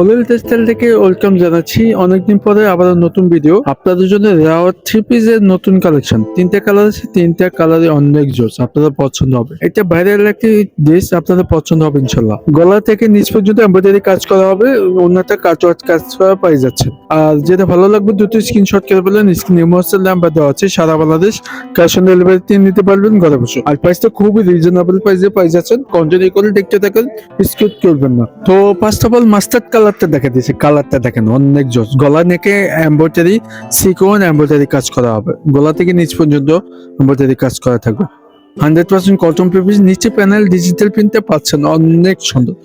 Khalil textile থেকে welcome জানাচ্ছি। অনেকদিন পরে আবার নতুন ভিডিও আপনাদের জন্য রাওয়ার থ্রি পিসের নতুন কালেকশন তিনটা কালার আছে, তিনটা কালারে অনেক জোস আপনাদের পছন্দ হবে। এটা ভাইরাল একটি ড্রেস আপনাদের পছন্দ হবে ইনশাল্লাহ। গলা থেকে নিচ পর্যন্ত এমব্রয়ডারি কাজ করা হবে। অন্যটা কাজ কাজ করা পাই যাচ্ছে। আর যেটা ভালো লাগবে দুটো স্ক্রিনশট করে বললেন স্ক্রিন ইমোশনাল নাম্বার দেওয়া আছে, সারা বাংলাদেশ। ক্যাশ অন ডেলিভারিতে নিতে পারবেন, ঘরে বসে। আর প্রাইসটা খুবই রিজনেবল প্রাইসে পাই যাচ্ছেন। কন্টিনিউ করে দেখতে থাকেন স্কিপ করবেন না। তো ফার্স্ট অফ অল মাস্টার্ড কালারটা দেখা দিয়েছে, কালারটা দেখেন, অনেক জোস গলা নেকে এম্ব্রয়ডারি সিকোয়েন এম্ব্রয়ডারি কাজ করা হবে। গলা থেকে নিচ পর্যন্ত এম্ব্রয়ডারি কাজ করা থাকবে। হান্ড্রেড পার্সেন্ট কটন পেপিস নিচে প্যানেল ডিজিটাল প্রিন্টে পাচ্ছেন, অনেক সুন্দর।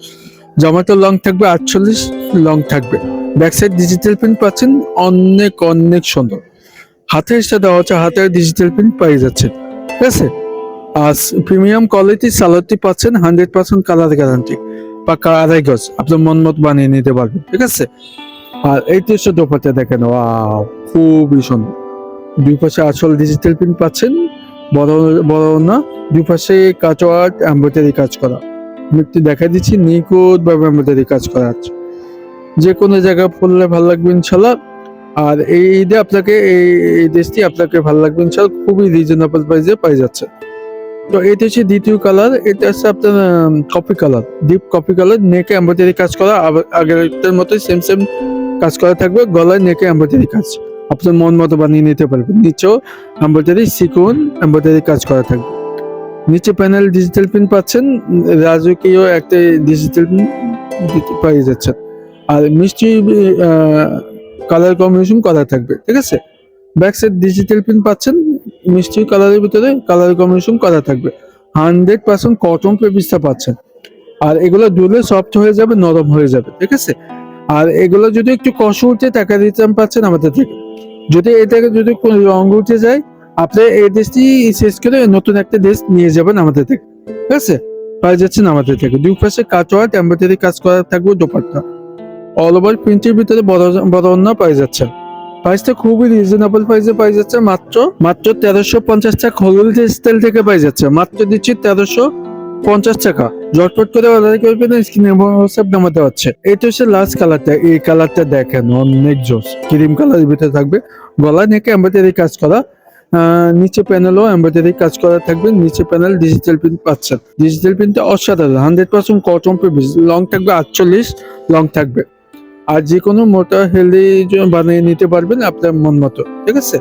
জামাটা লং থাকবে, আটচল্লিশ লং থাকবে। ব্যাক সাইড ডিজিটাল প্রিন্ট পাচ্ছেন, অনেক অনেক সুন্দর। হাতের সাথে হচ্ছে, হাতের ডিজিটাল প্রিন্ট পাই যাচ্ছে। ঠিক আছে? আর প্রিমিয়াম কোয়ালিটি সালোয়ারটি পাচ্ছেন, হান্ড্রেড পার্সেন্ট কালার গ্যারান্টি পাকা আড়াই গজ আপনার মন মত বানিয়ে নিতে পারবেন, ঠিক আছে? আর এই তো হচ্ছে দোপাটা দেখেন, ওয়াও, খুবই সুন্দর। দুই পাশে আসল ডিজিটাল প্রিন্ট পাচ্ছেন, বড় বড় না দুই পাশে কাচওয়ার্ট এমব্রয়ডারি কাজ করা। আমি একটু দেখা দিচ্ছি নিখুঁত ভাবে এমব্রয়ডারি কাজ করা আছে। যে কোনো জায়গায় পড়লে ভালো লাগবে ইনশাল্লাহ আর এই ঈদে আপনাকে, এই এই দেশটি আপনাকে ভালো লাগবে ইনশাল্লাহ খুবই রিজনেবল প্রাইসে পাই যাচ্ছে। তো এটা হচ্ছে দ্বিতীয় কালার এটা হচ্ছে আপনার coffee colour deep coffee colour নেকে এমব্রয়ডারি কাজ করা আগেরটার মতোই সেম সেম কাজ করা থাকবে, গলায় নেকে এমব্রয়ডারি কাজ। আপনার মন মতো বানিয়ে নিতে পারবেন। নিচেও এমব্রয়ডারি সিকুন এমব্রয়ডারি কাজ করা থাকবে। নিচে প্যানেল ডিজিটাল প্রিন্ট পাচ্ছেন, রাজকীয় একটা ডিজিটাল প্রিন্ট পাই যাচ্ছেন আর মিষ্টি কালার কম্বিনেশন করা থাকবে, ঠিক আছে? ব্যাক সাইড ডিজিটাল প্রিন্ট পাচ্ছেন মিষ্টি কালারের ভিতরে কালার কম্বিনেশন করা থাকবে। হান্ড্রেড পার্সেন্ট কটন পেপিসটা পাচ্ছেন। আর এগুলো ধুলে সফট হয়ে যাবে, নরম হয়ে যাবে, ঠিক আছে? আর এগুলো যদি একটু কষ উঠে টাকা রিটার্ন পাচ্ছেন আমাদের থেকে। যদি এটাকে যদি কোনো রং উঠে যায়, আপনি এই দেশটি শেষ করে নতুন একটা দেশ নিয়ে যাবেন আমাদের থেকে, ঠিক আছে? পাই যাচ্ছেন আমাদের থেকে। দুই পাশে কাজ কাটোয়া টেম্পারেরি কাজ করা থাকবে, দোপাট্টা। অল ওভার প্রিন্টের ভিতরে বড় বড় অন্য পাই যাচ্ছে প্রাইসটা খুবই রিজনেবল প্রাইসে পাই যাচ্ছে। মাত্র মাত্র তেরোশো পঞ্চাশ টাকা হলুদ স্টাইল থেকে পাই যাচ্ছে। মাত্র দিচ্ছি তেরোশো পঞ্চাশ টাকা। জটপট করে অর্ডার করবেন স্ক্রিনে হোয়াটসঅ্যাপ নামাতে হচ্ছে এটা হচ্ছে লাস্ট কালারটা এই কালারটা দেখেন, অনেক জোস। ক্রিম কালারের ভিতরে থাকবে। গলা নেকে এমব্রয়ডারি কাজ করা। নিচে প্যানেলও এমব্রয়ডারি কাজ করা থাকবে। নিচে প্যানেল ডিজিটাল প্রিন্ট পাচ্ছেন। ডিজিটাল প্রিন্টটা অসাধারণ। হান্ড্রেড পার্সেন্ট কটন পেপিস লং থাকবে আটচল্লিশ লং থাকবে। আর যে কোনো মোটা হেলদি বানিয়ে নিতে পারবেন আপনার মন মতো, ঠিক আছে?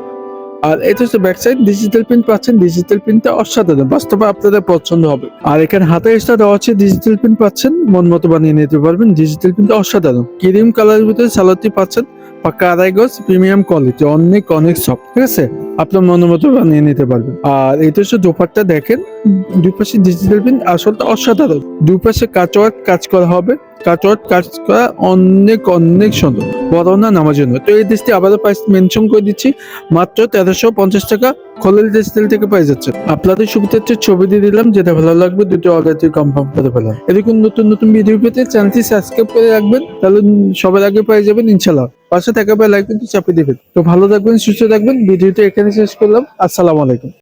আর এটা হচ্ছে ব্যাক সাইড ডিজিটাল প্রিন্ট পাচ্ছেন ডিজিটাল প্রিন্টটা অসাধারণ, বাস্তবে আপনাদের পছন্দ হবে। আর এখানে হাতে এক্সট্রা দেওয়া আছে ডিজিটাল প্রিন্ট পাচ্ছেন, মন মতো বানিয়ে নিতে পারবেন ডিজিটাল প্রিন্টটা অসাধারণ। ক্রিম কালারের ভিতরে সালোয়ারটি পাচ্ছেন পাক্কা আড়াই প্রিমিয়াম কোয়ালিটি অনেক অনেক সফট ঠিক আছে? আপনার মনের মতো বানিয়ে নিতে পারবেন। আর এটা হচ্ছে দোপাট্টা, দেখেন দুই পাশে ডিজিটাল প্রিন্ট আসলটা অসাধারণ। দুই পাশে কাচওয়ার্ক কাজ করা হবে। কাটওয়ার্ক কাজ করা অনেক অনেক সুন্দর। বড় না নামার জন্য। তো এই দেশটি আবারও প্রাইস মেনশন করে দিচ্ছি। মাত্র তেরোশো পঞ্চাশ টাকা খলিল টেক্সটাইল থেকে পাই যাচ্ছে। আপনাদের সুবিধার্থে ছবি দিয়ে দিলাম, যেটা ভালো লাগবে, দুটো অর্ডার দিয়ে কনফার্ম করে ফেলাম। এরকম নতুন নতুন ভিডিও পেতে চ্যানেলটি সাবস্ক্রাইব করে রাখবেন, তাহলে সবার আগে পেয়ে যাবেন ইনশাল্লাহ পাশে থাকা লাইক কিন্তু চাপিয়ে দেবেন। তো ভালো থাকবেন, সুস্থ থাকবেন। ভিডিওটা এখানে শেষ করলাম। আসসালামু আলাইকুম।